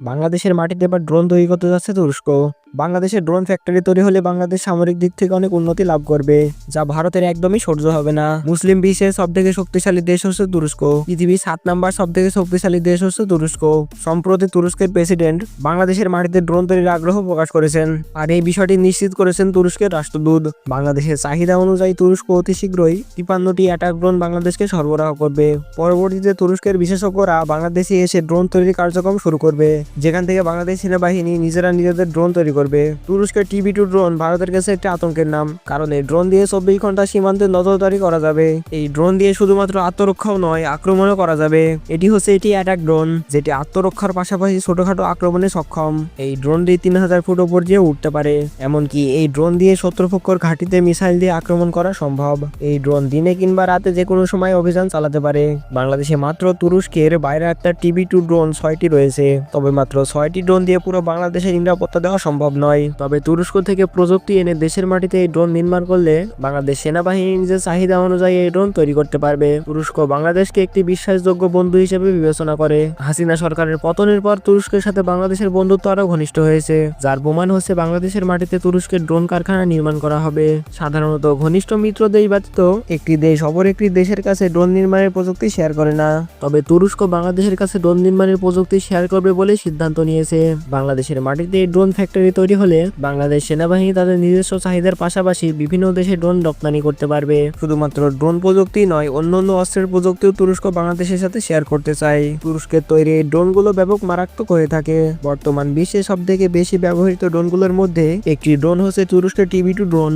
বাংলাদেশের মাটিতে এবার ড্রোন তৈরি করতে যাচ্ছে তুরস্ক। বাংলাদেশের ড্রোন ফ্যাক্টরি তৈরি হলে বাংলাদেশ সামরিক দিক থেকে অনেক উন্নতি লাভ করবে, যা ভারতের একদমই সহ্য হবে না। মুসলিম বিশ্বের সব থেকে শক্তিশালী দেশ হচ্ছে তুরস্ক। পৃথিবীর সাত নাম্বার সব থেকে শক্তিশালী দেশ হচ্ছে তুরস্ক। সম্প্রতি তুরস্কের প্রেসিডেন্ট বাংলাদেশের মাটিতে ড্রোন তৈরির আগ্রহ প্রকাশ করেছেন, আর এই বিষয়টি নিশ্চিত করেছেন তুরস্কের রাষ্ট্রদূত। বাংলাদেশের চাহিদা অনুযায়ী তুরস্ক অতি শীঘ্রই তিপান্নটি অ্যাটাক ড্রোন বাংলাদেশকে সরবরাহ করবে। পরবর্তীতে তুরস্কের বিশেষজ্ঞরা বাংলাদেশে এসে ড্রোন তৈরির কার্যক্রম শুরু করবে। যেখান থেকে বাংলাদেশ সেনাবাহিনী নিজেরা নিজেদের ড্রোন তৈরি করবে। তুরস্কের টিভি টু ড্রোন ভারতের কাছে একটি আতঙ্কের নাম, কারণ এই ড্রোন দিয়ে চব্বিশ ঘণ্টা সীমান্তে নজরদারি করা যাবে। এই ড্রোন দিয়ে শুধুমাত্র আত্মরক্ষাও নয়, আক্রমণও করা যাবে। এটি হচ্ছে এটি অ্যাটাক ড্রোন যেটি আত্মরক্ষার পাশাপাশি ছোটখাটো আক্রমণে সক্ষম। এই ড্রোনটি তিন হাজার ফুট ওপর দিয়ে উঠতে পারে। এমনকি এই ড্রোন দিয়ে শত্রুপক্ষর ঘাঁটিতে মিসাইল দিয়ে আক্রমণ করা সম্ভব। এই ড্রোন দিনে কিংবা রাতে যে কোনো সময় অভিযান চালাতে পারে। বাংলাদেশে মাত্র তুরস্কের বাইরে একটা টিভি টু ড্রোন ছয়টি রয়েছে। তবে মাত্র ছয়টি ড্রোন দিয়ে পুরো বাংলাদেশের নিরাপত্তা দেওয়া সম্ভব নয়। তবে তুরস্ক থেকে প্রযুক্তি এনে দেশের মাটিতে এই ড্রোন নির্মাণ করলে বাংলাদেশ সেনাবাহিনী নিজের চাহিদা অনুযায়ী এই ড্রোন তৈরি করতে পারবে। তুরস্ক বাংলাদেশকে একটি বিশ্বাসযোগ্য বন্ধু হিসেবে বিবেচনা করে। হাসিনা সরকারের পতনের পর তুরস্কের সাথে বাংলাদেশের বন্ধুত্ব আরও ঘনিষ্ঠ হয়েছে, যার প্রমাণ হচ্ছে বাংলাদেশের মাটিতে তুরস্কের ড্রোন কারখানা নির্মাণ করা হবে। সাধারণত ঘনিষ্ঠ মিত্র দেশ ব্যতীত একটি দেশ অপর একটি দেশের কাছে ড্রোন নির্মাণের প্রযুক্তি শেয়ার করে না। তবে তুরস্ক বাংলাদেশের কাছে ড্রোন নির্মাণের প্রযুক্তি শেয়ার করবে বলে সিদ্ধান্ত নিয়েছে। বাংলাদেশের মাটিতে ড্রোন ফ্যাক্টরি তৈরি হলে বাংলাদেশ সেনাবাহিনী তাদের নিজস্ব চাহিদার পাশাপাশি বিভিন্ন দেশে ড্রোন রপ্তানি করতে পারবে। শুধুমাত্র ড্রোন প্রযুক্তি নয়, অন্যান্য অস্ত্রের প্রযুক্তিও তুরস্ক বাংলাদেশের সাথে শেয়ার করতে চায়। তুরস্কের তৈরি এই ড্রোনগুলো ব্যাপক মারাত্মক হয়ে থাকে। বর্তমান বিশ্বে সব থেকে বেশি ব্যবহৃত ড্রোনগুলোর মধ্যে একটি ড্রোন হচ্ছে তুরস্কের টিভি টু ড্রোন।